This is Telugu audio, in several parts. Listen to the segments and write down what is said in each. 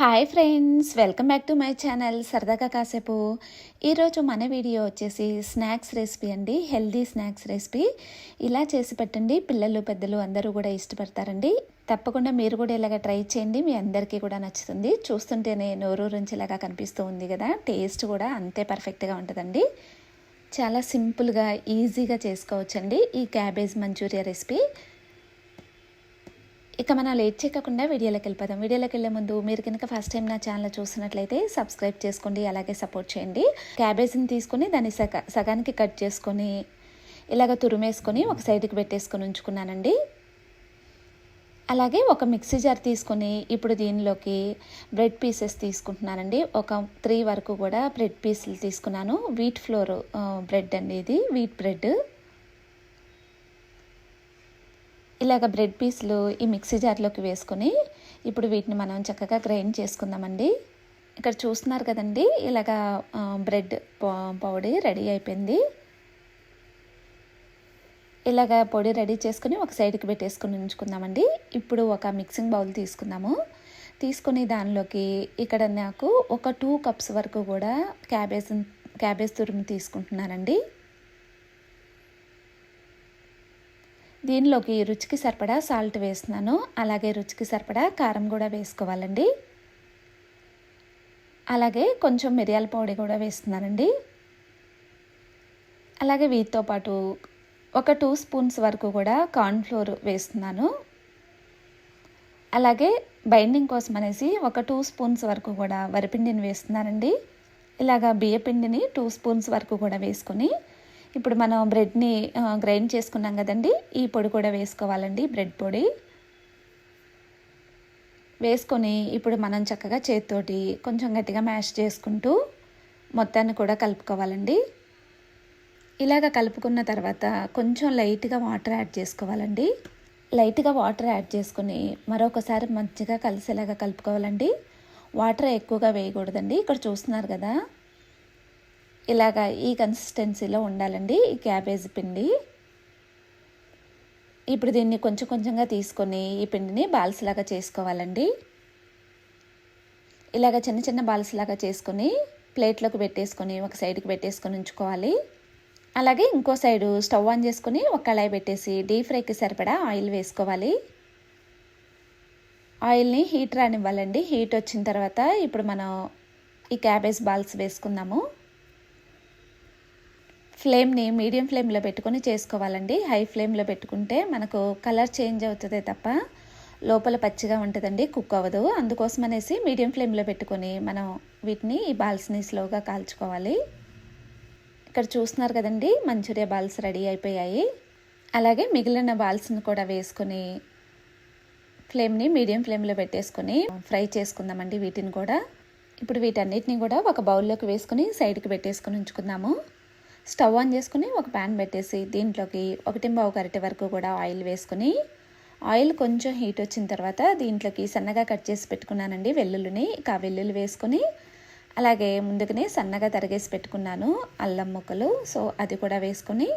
Hi friends welcome back to my channel. సరదాగా కాసేపు. ఈరోజు మన వీడియో వచ్చేసి స్నాక్స్ రెసిపీ అండి. Healthy snacks recipe. ఇలా చేసి పెట్టండి. పిల్లలు పెద్దలు అందరూ కూడా ఇష్టపడతారండి. తప్పకుండా మీరు కూడా ఇలాగ ట్రై చేయండి. మీ అందరికీ కూడా నచ్చుతుంది. చూస్తుంటేనే నోరు ఇలాగా కనిపిస్తూ ఉంది కదా. టేస్ట్ కూడా అంతే పర్ఫెక్ట్గా ఉంటుందండి. చాలా సింపుల్గా ఈజీగా చేసుకోవచ్చండి ఈ క్యాబేజ్ మంచూరియా రెసిపీ. ఇక మనం లేట్ చేయకుండా వీడియోలోకి వెళ్ళిపోదాం. వీడియోలోకి వెళ్ళే ముందు మీరు కనుక ఫస్ట్ టైం నా ఛానల్ చూసినట్లయితే సబ్స్క్రైబ్ చేసుకోండి అలాగే సపోర్ట్ చేయండి. క్యాబేజీని తీసుకొని దాన్ని సగ సగానికి కట్ చేసుకొని ఇలాగ తురిమేసుకొని ఒక సైడ్కి పెట్టేసుకొని ఉంచుకున్నానండి. అలాగే ఒక మిక్సీ జార్ తీసుకొని ఇప్పుడు దీనిలోకి బ్రెడ్ పీసెస్ తీసుకుంటున్నానండి. ఒక త్రీ వరకు కూడా బ్రెడ్ పీసులు తీసుకున్నాను. వీట్ ఫ్లోర్ బ్రెడ్ అండి ఇది. వీట్ బ్రెడ్ ఇలాగ బ్రెడ్ పీసులు ఈ మిక్సీ జార్లోకి వేసుకొని ఇప్పుడు వీటిని మనం చక్కగా గ్రైండ్ చేసుకుందామండి. ఇక్కడ చూస్తున్నారు కదండి ఇలాగ బ్రెడ్ పౌడీ రెడీ అయిపోయింది. ఇలాగ పొడి రెడీ చేసుకుని ఒక సైడ్కి పెట్టేసుకుని ఉంచుకుందామండి. ఇప్పుడు ఒక మిక్సింగ్ బౌల్ తీసుకుందాము. తీసుకుని దానిలోకి ఇక్కడ నాకు ఒక టూ కప్స్ వరకు కూడా క్యాబేజ్ క్యాబేజ్ తురుము తీసుకుంటున్నానండి. దీనిలోకి రుచికి సరిపడా సాల్ట్ వేస్తున్నాను. అలాగే రుచికి సరిపడా కారం కూడా వేసుకోవాలండి. అలాగే కొంచెం మిరియాల పొడి కూడా వేస్తున్నానండి. అలాగే వీటితో పాటు ఒక టూ స్పూన్స్ వరకు కూడా కార్న్ఫ్లోర్ వేస్తున్నాను. అలాగే బైండింగ్ కోసం అనేసి ఒక టూ స్పూన్స్ వరకు కూడా వరిపిండిని వేస్తున్నానండి. ఇలాగా బియ్యపిండిని టూ స్పూన్స్ వరకు కూడా వేసుకొని ఇప్పుడు మనం బ్రెడ్ని గ్రైండ్ చేసుకున్నాం కదండి. ఈ పొడి కూడా వేసుకోవాలండి బ్రెడ్ పొడి. వేసుకొని ఇప్పుడు మనం చక్కగా చేతితోటి కొంచెం గట్టిగా మ్యాష్ చేసుకుంటూ మొత్తాన్ని కూడా కలుపుకోవాలండి. ఇలాగ కలుపుకున్న తర్వాత కొంచెం లైట్గా వాటర్ యాడ్ చేసుకోవాలండి. లైట్గా వాటర్ యాడ్ చేసుకుని మరొకసారి మంచిగా కలిసేలాగా కలుపుకోవాలండి. వాటర్ ఎక్కువగా వేయకూడదండి. ఇక్కడ చూస్తున్నారు కదా ఇలాగా ఈ కన్సిస్టెన్సీలో ఉండాలండి ఈ క్యాబేజ్ పిండి. ఇప్పుడు దీన్ని కొంచెం కొంచెంగా తీసుకొని ఈ పిండిని బాల్స్ లాగా చేసుకోవాలండి. ఇలాగ చిన్న చిన్న బాల్స్ లాగా చేసుకొని ప్లేట్లోకి పెట్టేసుకొని ఒక సైడ్కి పెట్టేసుకొని ఉంచుకోవాలి. అలాగే ఇంకో సైడు స్టవ్ ఆన్ చేసుకుని ఒక కళాయి పెట్టేసి డీప్ ఫ్రైకి సరిపడా ఆయిల్ వేసుకోవాలి. ఆయిల్ని హీట్ రానివ్వాలండి. హీట్ వచ్చిన తర్వాత ఇప్పుడు మనం ఈ క్యాబేజ్ బాల్స్ వేసుకుందాము. ఫ్లేమ్ని మీడియం ఫ్లేమ్లో పెట్టుకొని చేసుకోవాలండి. హై ఫ్లేమ్లో పెట్టుకుంటే మనకు కలర్ చేంజ్ అవుతుంది తప్ప లోపల పచ్చిగా ఉంటుందండి కుక్ అవ్వదు. అందుకోసం అనేసి మీడియం ఫ్లేమ్లో పెట్టుకొని మనం వీటిని ఈ బాల్స్ని స్లోగా కాల్చుకోవాలి. ఇక్కడ చూస్తున్నారు కదండి మంచూరియా బాల్స్ రెడీ అయిపోయాయి. అలాగే మిగిలిన బాల్స్ని కూడా వేసుకొని ఫ్లేమ్ని మీడియం ఫ్లేమ్లో పెట్టేసుకొని ఫ్రై చేసుకుందామండి వీటిని కూడా. ఇప్పుడు వీటన్నిటిని కూడా ఒక బౌల్లోకి వేసుకుని సైడ్కి పెట్టేసుకొని ఉంచుకుందాము. స్టవ్ ఆన్ చేసుకుని ఒక ప్యాన్ పెట్టేసి దీంట్లోకి ఒకటి ఒక గరిటె వరకు కూడా ఆయిల్ వేసుకుని ఆయిల్ కొంచెం హీట్ వచ్చిన తర్వాత దీంట్లోకి సన్నగా కట్ చేసి పెట్టుకున్నానండి వెల్లుల్లిని. ఇక వెల్లుల్లి వేసుకొని అలాగే ముందుగానే సన్నగా తరిగేసి పెట్టుకున్నాను అల్లం ముక్కలు. సో అది కూడా వేసుకొని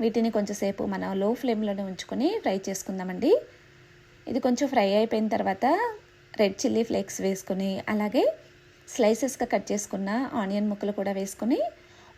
వీటిని కొంచెంసేపు మనం లో ఫ్లేమ్లోనే ఉంచుకొని ఫ్రై చేసుకుందామండి. ఇది కొంచెం ఫ్రై అయిపోయిన తర్వాత రెడ్ చిల్లీ ఫ్లేక్స్ వేసుకొని అలాగే స్లైసెస్గా కట్ చేసుకున్న ఆనియన్ ముక్కలు కూడా వేసుకొని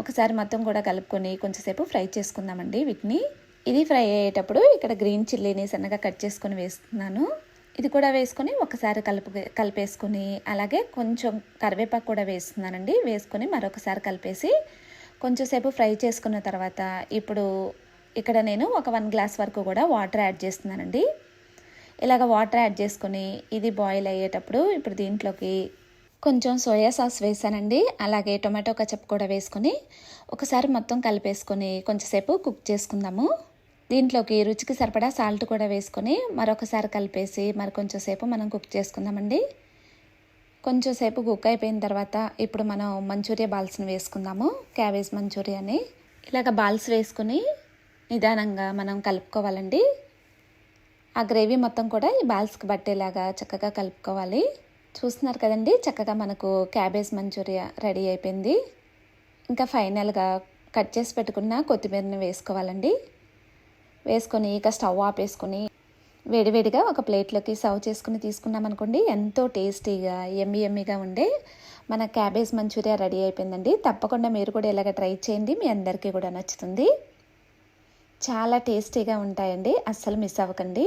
ఒకసారి మొత్తం కూడా కలుపుకొని కొంచెంసేపు ఫ్రై చేసుకుందామండి వీటిని. ఇది ఫ్రై అయ్యేటప్పుడు ఇక్కడ గ్రీన్ చిల్లీని సన్నగా కట్ చేసుకొని వేస్తున్నాను. ఇది కూడా వేసుకొని ఒకసారి కలుపు కలిపేసుకుని అలాగే కొంచెం కరివేపాకు కూడా వేస్తున్నానండి. వేసుకొని మరొకసారి కలిపేసి కొంచెంసేపు ఫ్రై చేసుకున్న తర్వాత ఇప్పుడు ఇక్కడ నేను ఒక వన్ గ్లాస్ వరకు కూడా వాటర్ యాడ్ చేస్తున్నానండి. ఇలాగ వాటర్ యాడ్ చేసుకొని ఇది బాయిల్ అయ్యేటప్పుడు ఇప్పుడు దీంట్లోకి కొంచెం సోయా సాస్ వేసానండి. అలాగే టొమాటో కచప్ కూడా వేసుకొని ఒకసారి మొత్తం కలిపేసుకొని కొంచెంసేపు కుక్ చేసుకుందాము. దీంట్లోకి రుచికి సరిపడా సాల్ట్ కూడా వేసుకొని మరొకసారి కలిపేసి మరి కొంచెంసేపు మనం కుక్ చేసుకుందామండి. కొంచెంసేపు కుక్ అయిపోయిన తర్వాత ఇప్పుడు మనం మంచూరియా బాల్స్ని వేసుకుందాము. క్యాబేజ్ మంచూరియాని. ఇలాగ బాల్స్ వేసుకొని నిదానంగా మనం కలుపుకోవాలండి. ఆ గ్రేవీ మొత్తం కూడా ఈ బాల్స్కి పట్టేలాగా చక్కగా కలుపుకోవాలి. చూస్తున్నారు కదండి. చక్కగా మనకు క్యాబేజ్ మంచూరియా రెడీ అయిపోయింది. ఇంకా ఫైనల్గా కట్ చేసి పెట్టుకున్న కొత్తిమీరని వేసుకోవాలండి. వేసుకొని ఇక స్టవ్ ఆపేసుకొని వేడివేడిగా ఒక ప్లేట్లోకి సర్వ్ చేసుకుని తీసుకున్నాం అనుకోండి ఎంతో టేస్టీగా ఎమ్మి ఎమ్మిగా ఉండే మన క్యాబేజ్ మంచూరియా రెడీ అయిపోయిందండి. తప్పకుండా మీరు కూడా ఇలాగ ట్రై చేయండి మీ అందరికీ కూడా నచ్చుతుంది. చాలా టేస్టీగా ఉంటాయండి అస్సలు మిస్ అవ్వకండి.